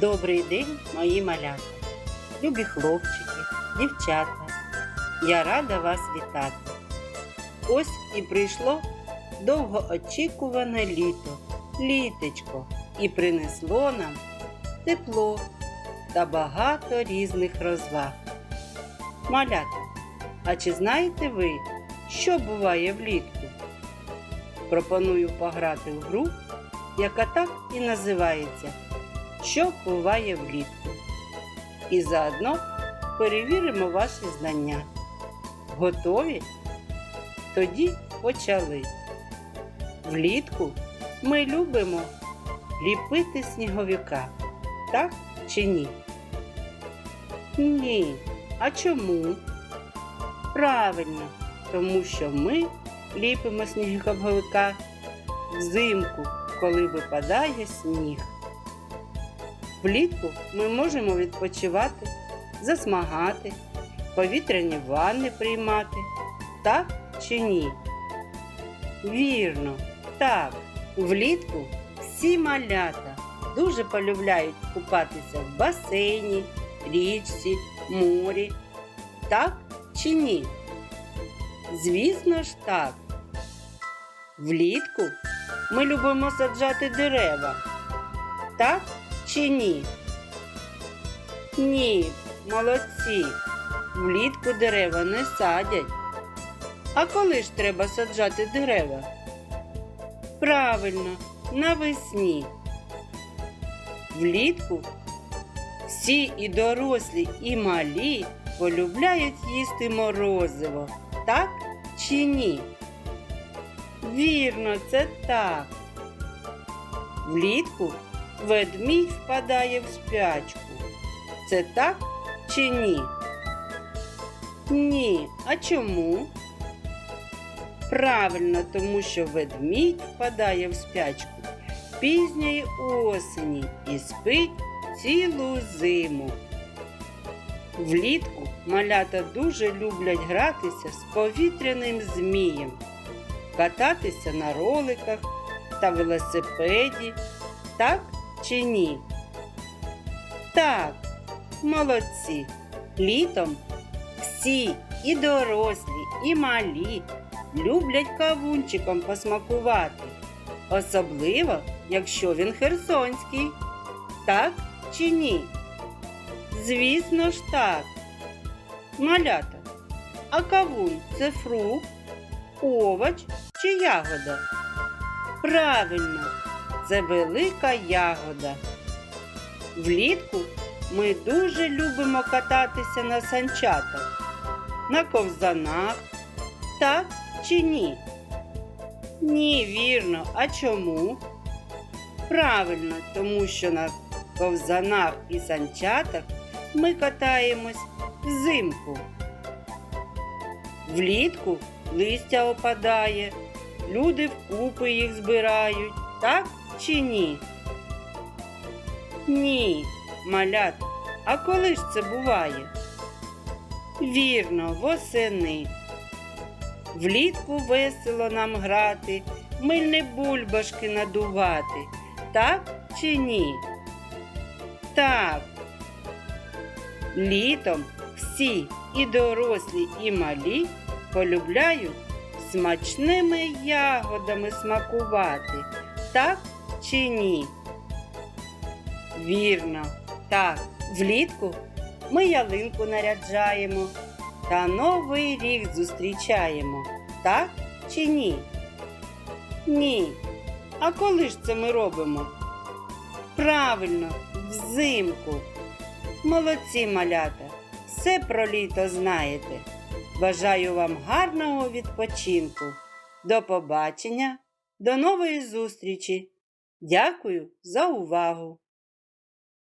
Добрий день, мої малята, любі хлопчики, дівчата. Я рада вас вітати. Ось і прийшло довгоочікуване літо, літечко, і принесло нам тепло та багато різних розваг. Малята, а чи знаєте ви, що буває влітку? Пропоную пограти в гру, яка так і називається Що буває влітку. І заодно перевіримо ваші знання. Готові? Тоді почали. Влітку ми любимо ліпити сніговика. Так чи ні? Ні. А чому? Правильно, тому що ми ліпимо сніговика взимку, коли випадає сніг. Влітку ми можемо відпочивати, засмагати, повітряні ванни приймати. Так чи ні? Вірно, так. Влітку всі малята дуже полюбляють купатися в басейні, річці, морі. Так чи ні? Звісно ж так. Влітку ми любимо саджати дерева. Так чи ні? Ні, молодці. Влітку дерева не садять. А коли ж треба саджати дерева? Правильно, навесні. Влітку всі і дорослі, і малі полюбляють їсти морозиво. Так чи ні? Вірно, це так. Влітку ведмідь впадає в спячку. Це так чи ні? Ні. А чому? Правильно, тому що ведмідь впадає в спячку пізньої осені і спить цілу зиму. Влітку малята дуже люблять гратися з повітряним змієм, кататися на роликах та велосипеді. Так чи ні? Так, молодці. Літом всі і дорослі, і малі люблять кавунчиком посмакувати, особливо, якщо він херсонський. Так чи ні? Звісно ж так. Малята, а кавун це фрукт, овоч чи ягода? Правильно, це велика ягода. Влітку ми дуже любимо кататися на санчатах, на ковзанах. Так чи ні? Ні, вірно. А чому? Правильно, тому що на ковзанах і санчатах ми катаємось взимку. Влітку листя опадає, люди вкупи їх збирають, так чи ні? Ні, малята, а коли ж це буває? Вірно, восени. Влітку весело нам грати, мильні бульбашки надувати. Так чи ні? Так. Літом всі і дорослі, і малі полюбляють смачними ягодами смакувати. Так чи ні? Вірно, так. Влітку ми ялинку наряджаємо та Новий рік зустрічаємо. Так чи ні? Ні. А коли ж це ми робимо? Правильно, взимку. Молодці малята, все про літо знаєте. Бажаю вам гарного відпочинку. До побачення, до нової зустрічі. Дякую за увагу!